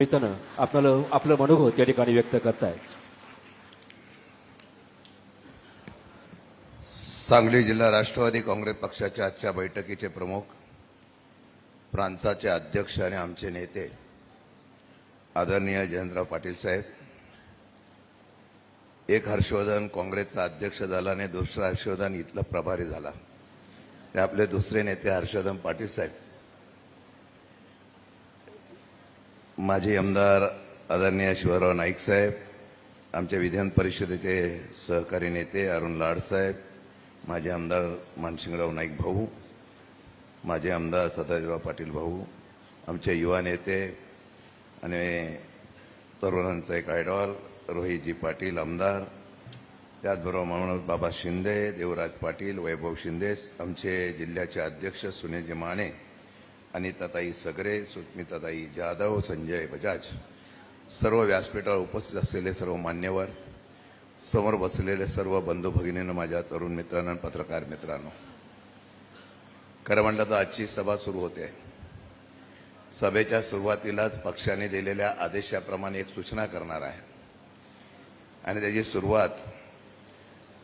निमित्तानं आपल्याला आपलं अनुभव त्या ठिकाणी व्यक्त करताय. सांगली जिल्हा राष्ट्रवादी काँग्रेस पक्षाच्या आजच्या बैठकीचे प्रमुख प्रांताचे अध्यक्ष आणि आमचे नेते आदरणीय जयंतराव पाटील साहेब एक हर्षवर्धन काँग्रेसचा अध्यक्ष झाला आणि दुसरा हर्षवर्धन इथला प्रभारी झाला. ते आपले दुसरे नेते हर्षवर्धन पाटील साहेब. माजी आमदार आदरणीय शिवराव नाईक साहेब आमच्या विधान परिषदेचे सहकारी नेते अरुण लाड साहेब माजी आमदार मानसिंगराव नाईक भाऊ माझे आमदार सदाशिवराव पाटील भाऊ आमचे युवा नेते आणि तरुणांचा एक आयडॉल रोहितजी पाटील आमदार त्याचबरोबर म्हणून बाबा शिंदे देवराज पाटील वैभव शिंदे आमचे जिल्ह्याचे अध्यक्ष सुनीलजी माने अनिताताई सगरे सुस्मिताताई जाधव संजय बजाज सर्व व्यासपीठावर उपस्थित असलेले सर्व मान्यवर समोर बसलेले सर्व बंधू भगिनीनं माझ्या तरुण मित्रांनो पत्रकार मित्रांनो. खरं म्हटलं तर आजची सभा सुरू होते. सभेच्या सुरुवातीलाच पक्षाने दिलेल्या आदेशाप्रमाणे एक सूचना करणार आहे. आणि त्याची सुरुवात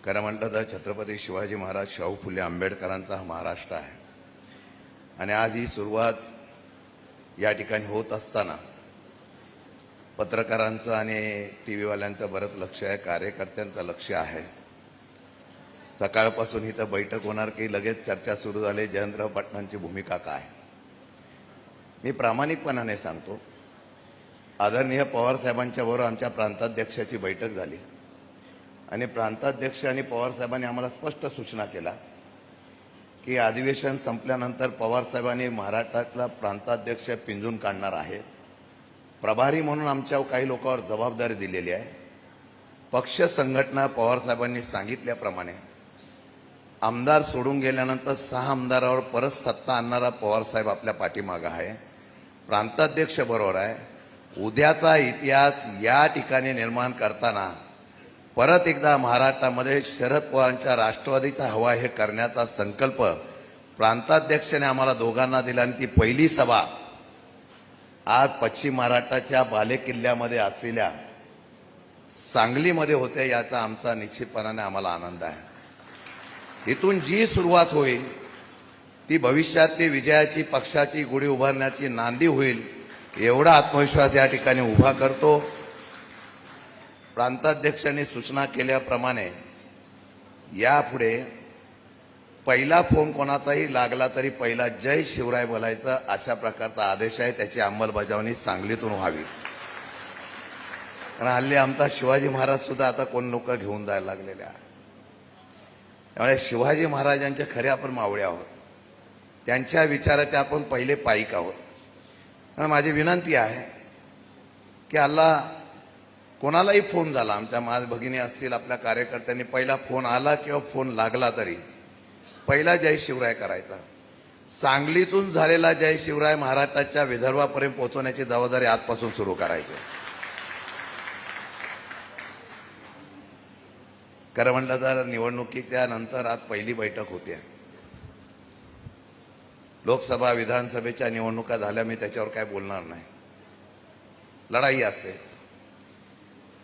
खरं म्हटलं तर छत्रपती शिवाजी महाराज शाहू फुले आंबेडकरांचा हा महाराष्ट्र आहे. आणि आज ही सुरुवात या ठिकाणी होत असताना पत्रकारांचं आणि टी व्हीवाल्यांचं बरंच लक्ष आहे कार्यकर्त्यांचं लक्ष आहे. सकाळपासून इथं बैठक होणार की लगेच चर्चा सुरू झाली जयंतराव पाटलांची भूमिका काय? मी प्रामाणिकपणाने सांगतो आदरणीय पवारसाहेबांच्या बरोबर आमच्या प्रांताध्यक्षाची बैठक झाली. आणि प्रांताध्यक्ष आणि पवारसाहेबांनी आम्हाला स्पष्ट सूचना केला की अधिवेशन संपल्यानंतर पवार साहेबांनी महाराष्ट्रातला प्रांताध्यक्ष पिंजून काढणार आहे. प्रभारी म्हणून आमच्या काही लोकांवर जबाबदारी दिलेली आहे. पक्ष संघटना पवार साहेबांनी सांगितल्याप्रमाणे आमदार सोडून गेल्यानंतर सहा आमदारावर परत सत्ता आणणारा पवारसाहेब आपल्या पाठीमागं आहे. प्रांताध्यक्ष बरोबर आहे. उद्याचा इतिहास या ठिकाणी निर्माण करताना परत एकदा महाराष्ट्रामध्ये शरद पवारांच्या राष्ट्रवादीचा हवा हे करण्याचा संकल्प प्रांताध्यक्षाने आम्हाला दोघांना दिला आणि ती पहिली सभा आज पश्चिम महाराष्ट्राच्या बालेकिल्ल्यामध्ये असलेल्या सांगलीमध्ये होते याचा आमचा निश्चितपणाने आम्हाला आनंद आहे. इथून जी सुरुवात होईल ती भविष्यातली विजयाची पक्षाची गुढी उभारण्याची नांदी होईल एवढा आत्मविश्वास या ठिकाणी उभा करतो. प्रांताध्यक्षांनी सूचना केल्याप्रमाणे यापुढे पहिला फोन कोणाचाही लागला तरी पहिला जय शिवराय बोलायचा अशा प्रकारचा आदेश आहे. त्याची अंमलबजावणी सांगलीतून व्हावी. कारण हल्ली आमचा शिवाजी महाराज सुद्धा आता कोण लोक घेऊन जायला लागलेले आहे त्यामुळे शिवाजी महाराजांचे खरे आपण मावळे आहोत. त्यांच्या विचाराचे आपण पहिले पाईक आहोत. माझी विनंती आहे की अल्ला कोणालाही फोन झाला. आमच्या माझ भगिनी असतील आपल्या कार्यकर्त्यांनी पहिला फोन आला किंवा फोन लागला तरी. पहिला जय शिवराय करायचा. सांगलीतून झालेला जय शिवराय महाराष्ट्राच्या विदर्भापर्यंत पोहोचवण्याची जबाबदारी आजपासून सुरू करायची. खरं म्हटलं तर निवडणुकीच्या नंतर आज पहिली बैठक होते. लोकसभा विधानसभेच्या निवडणुका झाल्या मी त्याच्यावर काय बोलणार नाही. लढाई असते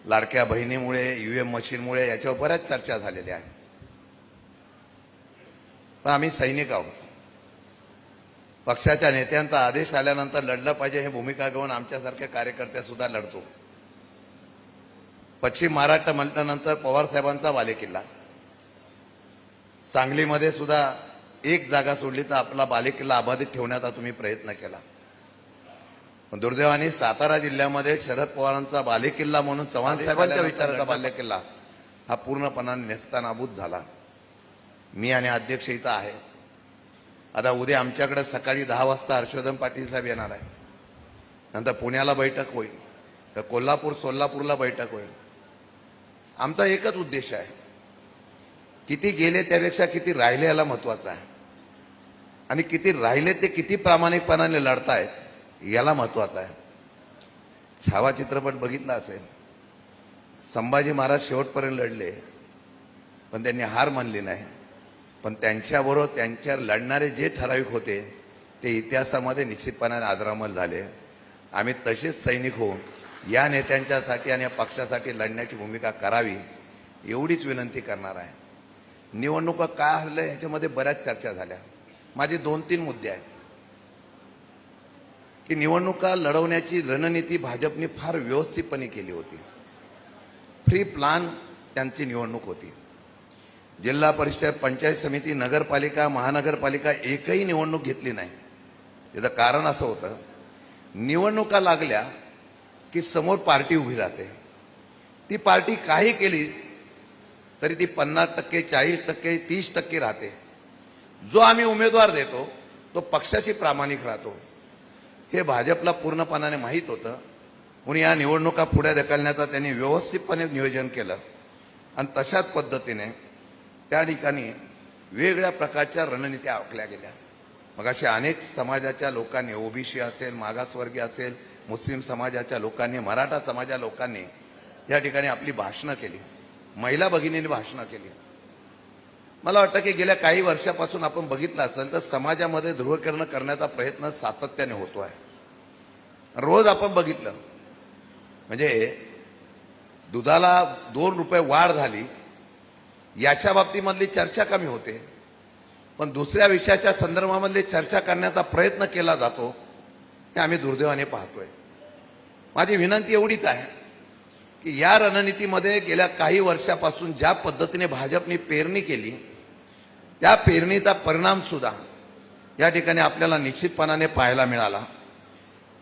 लाडक्या बहिणीमुळे यू एम मशीनमुळे याच्यावर बऱ्याच चर्चा झालेल्या आहेत. पण आम्ही सैनिक आहोत. पक्षाच्या नेत्यांचा आदेश आल्यानंतर लढलं पाहिजे हे भूमिका घेऊन आमच्यासारख्या कार्यकर्त्या सुद्धा लढतो. पश्चिम महाराष्ट्र म्हटल्यानंतर पवार साहेबांचा बालेकिल्ला सांगलीमध्ये सुद्धा एक जागा सोडली तर आपला बालेकिल्ला अबाधित ठेवण्याचा तुम्ही प्रयत्न केला. दुर्दैवाने सातारा जिल्ह्यामध्ये शरद पवारांचा बालेकिल्ला म्हणून चव्हाण साहेबांच्या विचाराचा बालेकिल्ला हा पूर्णपणाने नेस्तानाबूत झाला. मी आणि अध्यक्ष इथं आहे. आता उद्या आमच्याकडे सकाळी दहा वाजता हर्षवर्धन पाटील साहेब येणार आहे. नंतर पुण्याला बैठक होईल. तर कोल्हापूर सोलापूरला बैठक होईल. आमचा एकच उद्देश आहे. किती गेले त्यापेक्षा किती राहिले याला महत्वाचं आहे. आणि किती राहिले ते किती प्रामाणिकपणाने लढतायत याला महत्त्वाचं आहे. छावा चित्रपट बघितला असेल. संभाजी महाराज शेवटपर्यंत लढले. पण त्यांनी हार मानली नाही. पण त्यांच्याबरोबर त्यांच्यावर लढणारे जे ठराविक होते ते इतिहासामध्ये निश्चितपणाने आदरामल झाले. आम्ही तसेच सैनिक होऊन या नेत्यांच्यासाठी आणि या पक्षासाठी लढण्याची भूमिका करावी एवढीच विनंती करणार आहे. निवडणुका काय हरल्या याच्यामध्ये बऱ्याच चर्चा झाल्या. माझे दोन तीन मुद्दे आहेत. की निवडणुका लढवण्याची रणनीती भाजपने फार व्यवस्थितपणे केली होती. फ्री प्लान त्यांची निवडणूक होती. जिल्हा परिषद पंचायत समिती नगरपालिका महानगरपालिका एकही निवडणूक घेतली नाही. याचं कारण असं होतं निवडणुका लागल्या की समोर पार्टी उभी राहते. ती पार्टी काही केली तरी ती पन्नास टक्के चाळीस टक्के तीस टक्के राहते. जो आम्ही उमेदवार देतो तो पक्षाशी प्रामाणिक राहतो. हे भाजपला पूर्णपणाने माहीत होतं. म्हणून या निवडणुका पुढे ढकलण्याचा त्यांनी व्यवस्थितपणे नियोजन केलं. आणि तशाच पद्धतीने त्या ठिकाणी वेगळ्या प्रकारच्या रणनीत्या आखल्या गेल्या. मग अशा अनेक समाजाच्या लोकांनी ओबीसी असेल मागासवर्गीय असेल मुस्लिम समाजाच्या लोकांनी मराठा समाजा लोकांनी या ठिकाणी आपली भाषणं केली. महिला भगिनींनी भाषणं केली. मला वाटतं की गेल्या काही वर्षापासून आपण बघितलं असेल तर समाजामध्ये ध्रुवीकरण करण्याचा प्रयत्न सातत्याने होतो आहे. रोज आपण बघितलं. म्हणजे दुधाला दोन रुपये वाढ झाली याच्या बाबतीमधली चर्चा कमी होते. पण दुसऱ्या विषयाच्या संदर्भामधली चर्चा करण्याचा प्रयत्न केला जातो हे आम्ही दुर्दैवाने पाहतोय. माझी विनंती एवढीच आहे की या रणनीतीमध्ये गेल्या काही वर्षापासून ज्या पद्धतीने भाजपने पेरणी केली त्या पेरणीचा परिणामसुद्धा या ठिकाणी आपल्याला निश्चितपणाने पाहायला मिळाला.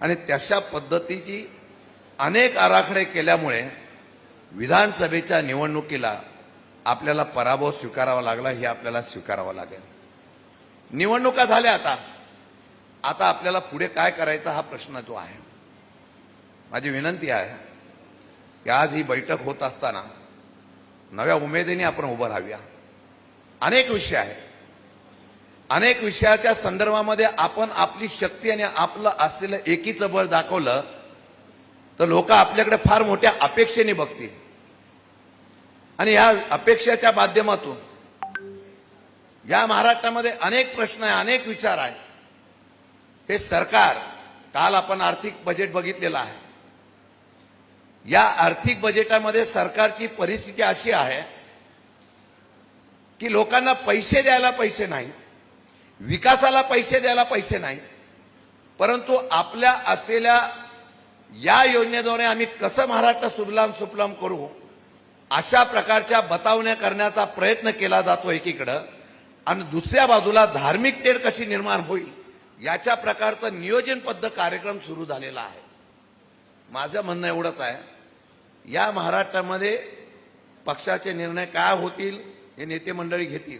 आणि तशा पद्धतीची अनेक आराखडे केल्यामुळे विधानसभेच्या निवडणुकीला आपल्याला पराभव स्वीकारावा लागला हे आपल्याला स्वीकारावं लागेल. निवडणुका झाल्या आता. आता आपल्याला पुढे काय करायचा हा प्रश्न जो आहे माझी विनंती आहे की आज ही बैठक होत असताना नव्या उमेदीने आपण उभं राहूया. अनेक विषय आहेत. अनेक विषयाच्या संदर्भामध्ये आपण आपली शक्ती आणि आपलं असलेलं एकीचं बळ दाखवलं तर लोक आपल्याकडे फार मोठ्या अपेक्षेने बघतील. आणि या अपेक्षेच्या माध्यमातून या महाराष्ट्रामध्ये अनेक प्रश्न आहे अनेक विचार आहे. हे सरकार काल आपण आर्थिक बजेट बघितलेलं आहे. या आर्थिक बजेटामध्ये सरकारची परिस्थिती अशी आहे की लोकांना पैसे द्यायला पैसे नाही विकासाला पैसे द्यायला पैसे नाही. परंतु आपल्या असलेल्या या योजनेद्वारे आम्ही कसं महाराष्ट्र सुजलाम सुफलाम करू अशा प्रकारच्या बतावण्या करण्याचा प्रयत्न केला जातो एकीकडं. आणि दुसऱ्या बाजूला धार्मिक तेढ कशी निर्माण होईल याच्या प्रकारचं नियोजनबद्ध कार्यक्रम सुरू झालेला आहे. माझं म्हणणं एवढंच आहे या महाराष्ट्रामध्ये पक्षाचे निर्णय काय होतील हे नेते मंडळी घेतील.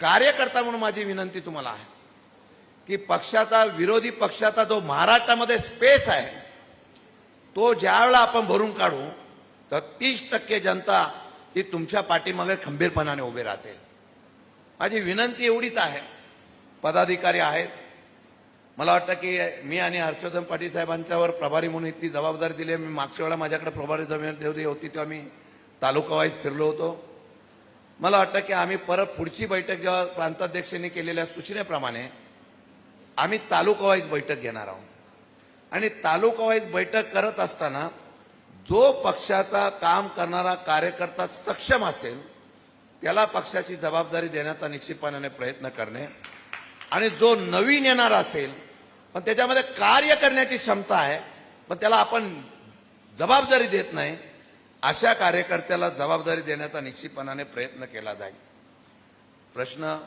कार्यकर्ता म्हणून माझी विनंती तुम्हाला आहे की पक्षाचा विरोधी पक्षाचा जो महाराष्ट्रामध्ये स्पेस आहे तो ज्यावेळेला आपण भरून काढू तर तीस टक्के जनता ही तुमच्या पाठीमागे खंबीरपणाने उभी राहते. माझी विनंती एवढीच आहे. पदाधिकारी आहेत. मला वाटतं की मी आणि हर्षवर्धन पाटील साहेबांच्यावर प्रभारी म्हणून इतकी जबाबदारी दिली आहे. मी मागच्या वेळेला माझ्याकडे प्रभारी जबाबदारी होती तेव्हा मी तालुका वाईज फिरलो होतो. मला वाटतं की आम्ही परत पुढची बैठक जेव्हा प्रांताध्यक्षांनी केलेल्या सूचनेप्रमाणे आम्ही तालुकावाईज बैठक घेणार आहोत. आणि तालुकावाईज बैठक करत असताना जो पक्षाचा काम करणारा कार्यकर्ता सक्षम असेल त्याला पक्षाची जबाबदारी देण्याचा निश्चितपणाने प्रयत्न करणे. आणि जो नवीन येणार असेल पण त्याच्यामध्ये कार्य करण्याची क्षमता आहे पण त्याला आपण जबाबदारी देत नाही अशा कार्यकर्त्याला जबाबदारी देण्याचा निश्चितपणाने प्रयत्न केला जाईल. प्रश्न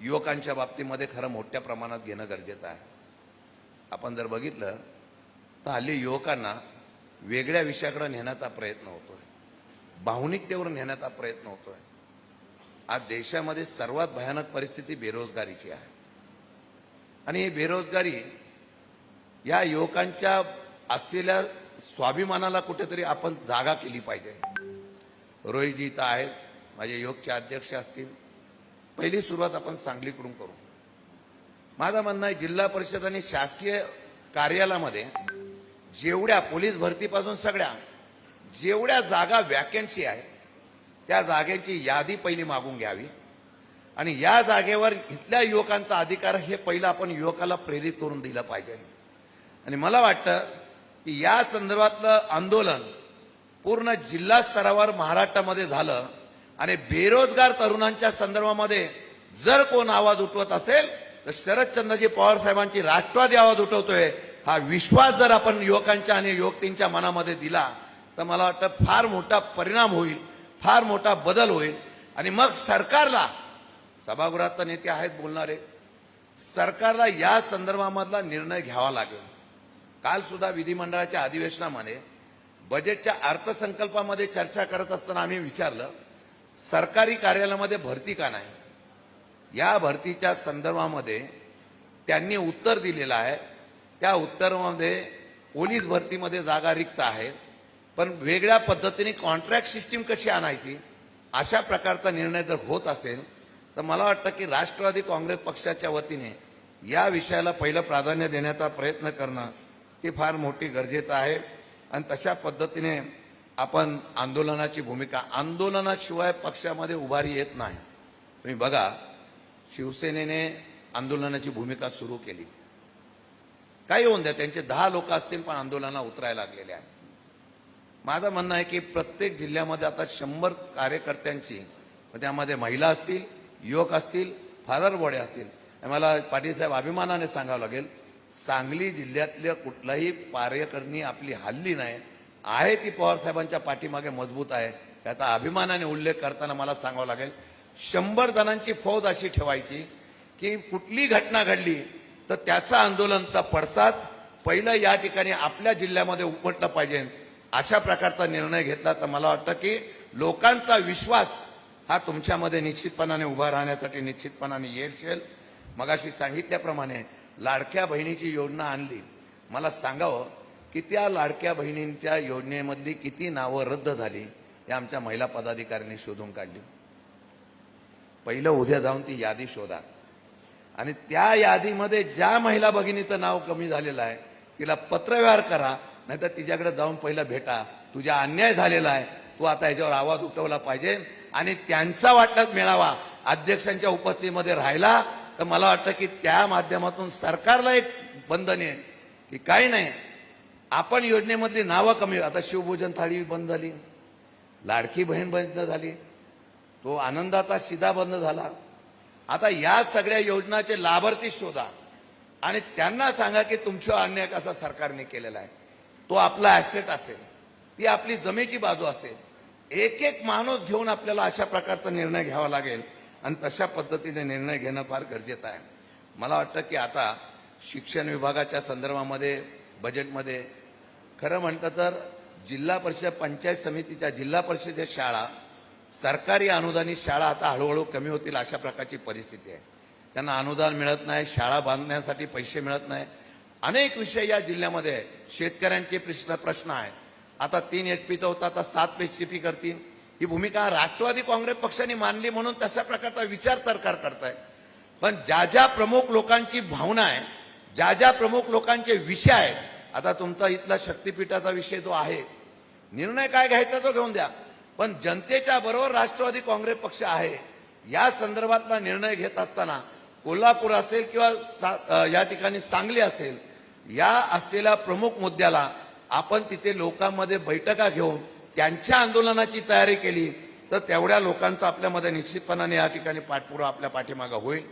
युवकांच्या बाबतीमध्ये खरं मोठ्या प्रमाणात घेणं गरजेचं आहे. आपण जर बघितलं तर हल्ली युवकांना वेगळ्या विषयाकडे नेण्याचा प्रयत्न होतोय. भावनिकतेवर नेण्याचा प्रयत्न होतोय. आज देशामध्ये सर्वात भयानक परिस्थिती बेरोजगारीची आहे. आणि ही बेरोजगारी या युवकांच्या असलेल्या स्वाभिमानाला कुठेतरी आपण जागा केली पाहिजे. रोहितजी इथं आहेत माझे योगचे अध्यक्ष असतील. पहिली सुरुवात आपण सांगलीकडून करू. माझं म्हणणं आहे जिल्हा परिषद आणि शासकीय कार्यालयामध्ये जेवढ्या पोलीस भरतीपासून सगळ्या जेवढ्या जागा वॅकन्सी आहे त्या जागेची यादी पहिली मागून घ्यावी. आणि या जागेवर इथल्या युवकांचा अधिकार हे पहिलं आपण युवकाला प्रेरित करून दिलं पाहिजे. आणि मला वाटतं की या संदर्भातलं आंदोलन पूर्ण जिल्हा स्तरावर महाराष्ट्रामध्ये झालं आणि बेरोजगार तरुणांच्या संदर्भामध्ये जर कोण आवाज उठवत असेल तर शरदचंद्रजी पवार साहेबांची राष्ट्रवादी आवाज उठवतोय हा विश्वास जर आपण युवकांच्या आणि युवतींच्या मनामध्ये दिला तर मला वाटतं फार मोठा परिणाम होईल फार मोठा बदल होईल. आणि मग सरकारला सभागृहात नेते आहेत बोलणारे सरकारला या संदर्भामधला निर्णय घ्यावा लागेल. काल सुद्धा विधिमंडळाच्या अधिवेशनामध्ये बजेटच्या अर्थसंकल्पामध्ये चर्चा करत असताना आम्ही विचारलं सरकारी कार्यालयामध्ये भरती का नाही? या भरतीच्या संदर्भामध्ये त्यांनी उत्तर दिलेलं आहे. त्या उत्तरामध्ये पोलीस भरतीमध्ये जागा रिक्त आहेत पण वेगळ्या पद्धतीने कॉन्ट्रॅक्ट सिस्टीम कशी आणायची? अशा प्रकारचा निर्णय जर होत असेल तर मला वाटतं की राष्ट्रवादी काँग्रेस पक्षाच्या वतीने या विषयाला पहिलं प्राधान्य देण्याचा प्रयत्न करणं ही फार मोठी गरजेचं आहे. आणि तशा पद्धतीने आपण आंदोलनाची भूमिका आंदोलनाशिवाय पक्षामध्ये उभारी येत नाही. तुम्ही बघा शिवसेनेने आंदोलनाची भूमिका सुरू केली. काही होऊन द्या त्यांचे दहा लोक असतील पण आंदोलनाला उतरायला लागलेले आहेत. माझं म्हणणं आहे की प्रत्येक जिल्ह्यामध्ये आता शंभर कार्यकर्त्यांची त्यामध्ये महिला असतील युवक असतील फादर बॉडे असतील. मला पाटील साहेब अभिमानाने सांगावं लागेल सांगली जिल्ह्यातल्या कुठलाही कार्यकर्णी आपली हल्ली नाही. आहे ती पवारसाहेबांच्या पाठीमागे मजबूत आहे. त्याचा अभिमानाने उल्लेख करताना मला सांगावं लागेल शंभर जणांची फौज अशी ठेवायची की कुठली घटना घडली तर त्याचा आंदोलनचा पडसाद. पहिलं या ठिकाणी आपल्या जिल्ह्यामध्ये उपटलं पाहिजे. अशा प्रकारचा निर्णय घेतला तर मला वाटतं की लोकांचा विश्वास हा तुमच्यामध्ये निश्चितपणाने उभा राहण्यासाठी निश्चितपणाने येईल मगाशी सांगितल्याप्रमाणे लाडक्या बहिणीची योजना आणली. मला सांगावं की त्या लाडक्या बहिणींच्या योजनेमधली किती नावं रद्द झाली हे आमच्या महिला पदाधिकाऱ्यांनी शोधून काढली. पहिलं उद्या जाऊन ती यादी शोधा. आणि त्या यादीमध्ये ज्या महिला भगिनीचं नाव कमी झालेलं आहे तिला पत्रव्यवहार करा नाहीतर तिच्याकडे जाऊन पहिला भेटा. तुझ्या अन्याय झालेला आहे. तू आता याच्यावर आवाज उठवला पाहिजे आणि त्यांचा वाटत मिळावा अध्यक्षांच्या उपस्थितीमध्ये राहिला तर मला वाटतं की त्या माध्यमातून सरकारला एक बंधन आहे की काही नाही. आपण योजनेमधली नावं कमी आता शिवभोजन थाळी बंद झाली लाडकी बहीण बंद झाली तो आनंदाचा शिदा बंद झाला. आता या सगळ्या योजनाचे लाभार्थी शोधा आणि त्यांना सांगा की तुमच्या अन्याय कसा सरकारने केलेला आहे. तो आपला ऍसेट असेल ती आपली जमेची बाजू असेल. एक एक माणूस घेऊन आपल्याला अशा प्रकारचा निर्णय घ्यावा लागेल. आणि तशा पद्धतीने निर्णय घेणं फार गरजेचं आहे. मला वाटतं की आता शिक्षण विभागाच्या संदर्भामध्ये बजेटमध्ये खरं म्हटलं तर जिल्हा परिषद पंचायत समितीच्या जिल्हा परिषदेच्या शाळा सरकारी अनुदानित शाळा आता हळूहळू कमी होतील अशा प्रकारची परिस्थिती आहे. त्यांना अनुदान मिळत नाही शाळा बांधण्यासाठी पैसे मिळत नाही. अनेक विषय या जिल्ह्यामध्ये शेतकऱ्यांचे प्रश्न प्रश्न आहेत. आता तीन एच पीचा होता आता सात एच पी करतील. ही भूमिका राष्ट्रवादी काँग्रेस पक्षाने मानली म्हणून तशा प्रकारचा विचार सरकार करताय. पण ज्या ज्या प्रमुख लोकांची भावना आहे ज्या ज्या प्रमुख लोकांचे विषय आहेत आता तुमचा इथला शक्तीपीठाचा विषय जो आहे निर्णय काय घ्यायचा तो घेऊन द्या. पण जनतेच्या बरोबर राष्ट्रवादी काँग्रेस पक्ष आहे या संदर्भातला निर्णय घेत असताना कोल्हापूर असेल किंवा सा- या ठिकाणी सांगली असेल या असलेल्या प्रमुख मुद्द्याला आपण तिथे लोकांमध्ये बैठका घेऊन त्यांच्या आंदोलनाची तयारी केली तर तेवढ्या लोकांचा आपल्यामध्ये निश्चितपणाने या ठिकाणी पाठपुरा आपल्या पाठीमागं होईल.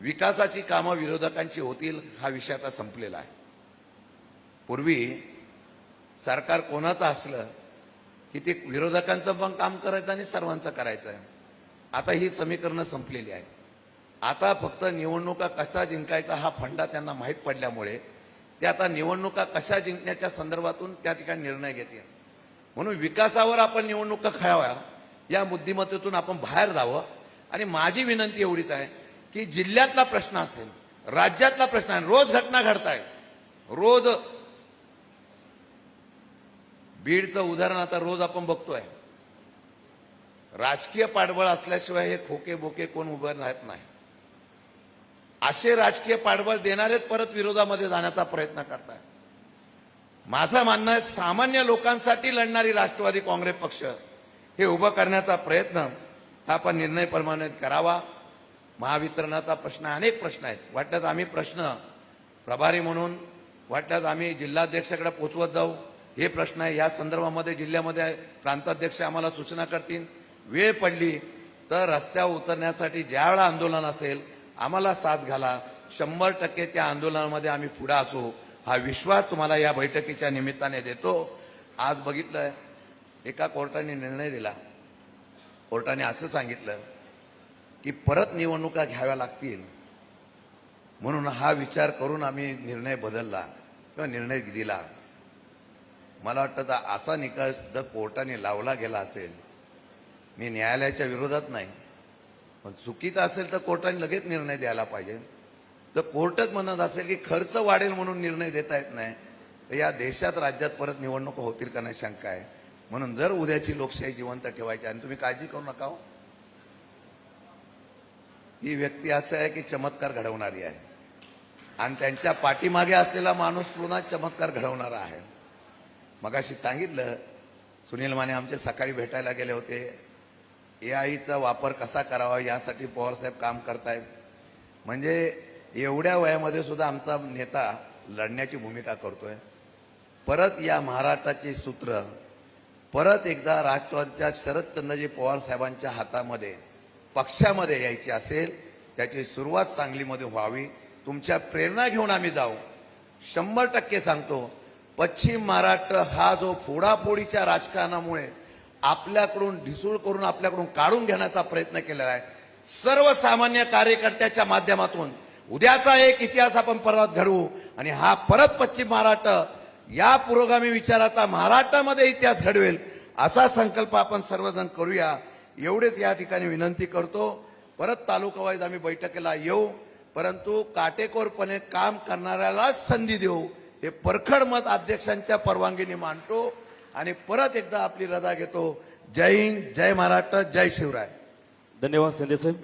विकासाची कामं विरोधकांची होतील हा विषय आता संपलेला आहे. पूर्वी सरकार कोणाचं असलं की ते विरोधकांचं पण काम करायचं आणि सर्वांचं करायचं. आहे आता ही समीकरणं संपलेली आहे आता फक्त निवडणुका कशा जिंकायचा हा फंडा त्यांना माहीत पडल्यामुळे ते आता निवडणुका कशा जिंकण्याच्या संदर्भातून त्या ठिकाणी निर्णय घेतील. म्हणून विकासावर आपण निवडणुका खेळाव्या या बुद्धिमत्तेतून आपण बाहेर जावं. आणि माझी विनंती एवढीच आहे की जिल्ह्यातला प्रश्न असेल राज्यातला प्रश्न आहे रोज घटना घडताय रोज बीडचं उदाहरण आता रोज आपण बघतोय. राजकीय पाठबळ असल्याशिवाय हे खोके बोके कोण उभं राहत नाही. असे राजकीय पाठबळ देणारेच परत विरोधामध्ये जाण्याचा प्रयत्न करतायत. माझं म्हणणं आहे सामान्य लोकांसाठी लढणारी राष्ट्रवादी काँग्रेस पक्ष हे उभं करण्याचा प्रयत्न आपण निर्णय प्रमाणित करावा. महावितरणाचा प्रश्न आहे, अनेक प्रश्न आहेत. वाटतं आम्ही प्रश्न प्रभारी म्हणून वाटल्यास आम्ही जिल्हाध्यक्षाकडे पोचवत जाऊ. हे प्रश्न आहे या संदर्भामध्ये जिल्ह्यामध्ये प्रांताध्यक्ष आम्हाला सूचना करतील. वेळ पडली तर रस्त्यावर उतरण्यासाठी ज्यावेळा आंदोलन असेल आम्हाला साथ घाला. शंभर टक्के त्या आंदोलनामध्ये आम्ही पुढे असू. हा विश्वास तुम्हाला या बैठकीच्या निमित्ताने देतो. आज बघितलं एका कोर्टाने निर्णय दिला. कोर्टाने असं सांगितलं की परत निवडणुका घ्याव्या लागतील. म्हणून हा विचार करून आम्ही निर्णय बदलला किंवा निर्णय दिला. मला वाटतं तर असा निकास जर कोर्टाने लावला गेला असेल मी न्यायालयाच्या विरोधात नाही पण चुकीचा असेल तर कोर्टाने लगेच निर्णय द्यायला पाहिजे. तर कोर्टच म्हणत असेल की खर्च वाढेल म्हणून निर्णय देता येत नाही तर या देशात राज्यात परत निवडणुका होतील का नाही शंका आहे. म्हणून जर उद्याची लोकशाही जिवंत ठेवायची आणि तुम्ही काळजी करू नका हो. ही व्यक्ती असं आहे की चमत्कार घडवणारी आहे. आणि त्यांच्या पाठीमागे असलेला माणूस पुन्हा चमत्कार घडवणारा आहे. मगाशी सांगितलं सुनील माने आमचे सकाळी भेटायला गेले होते. ए आयचा वापर कसा करावा यासाठी पवारसाहेब काम करतायत. म्हणजे एवढ्या वयामध्ये सुद्धा आमचा नेता लढण्याची भूमिका करतोय. परत या महाराष्ट्राची सूत्र परत एकदा राष्ट्रवादीच्या शरदचंद्रजी पवार साहेबांच्या हातामध्ये पक्षामध्ये यायची असेल त्याची सुरुवात सांगलीमध्ये व्हावी. तुमच्या प्रेरणा घेऊन आम्ही जाऊ. शंभर टक्के सांगतो पश्चिम महाराष्ट्र हा जो फोडाफोडीच्या राजकारणामुळे आपल्याकडून ढिसूळ करून आपल्याकडून काढून घेण्याचा प्रयत्न केलेला आहे सर्वसामान्य कार्यकर्त्याच्या माध्यमातून उद्याचा एक इतिहास आपण परत घडवू. आणि हा परत पश्चिम महाराष्ट्र या पुरोगामी विचाराचा महाराष्ट्रामध्ये इतिहास घडवेल असा संकल्प आपण सर्वजण करूया. एवढेच या ठिकाणी विनंती करतो. परत तालुकावाईज आम्ही बैठकीला येऊ. परंतु काटेकोरपणे काम करणाऱ्यालाच संधी देऊ. हे परखड मत अध्यक्षांच्या परवानगीने मांडतो. आणि परत एकदा आपली रजा घेतो. जय हिंद जय महाराष्ट्र जय शिवराय. धन्यवाद संदेसाहेब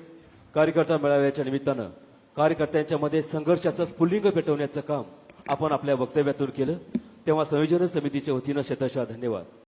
कार्यकर्ता मेळाव्याच्या निमित्तानं कार्यकर्त्यांच्या मध्ये संघर्षाचं स्फुल्लिंग पेटवण्याचं काम आपण आपल्या वक्तव्यातून केलं. तेव्हा संयोजन समितीच्या वतीनं शतशः धन्यवाद.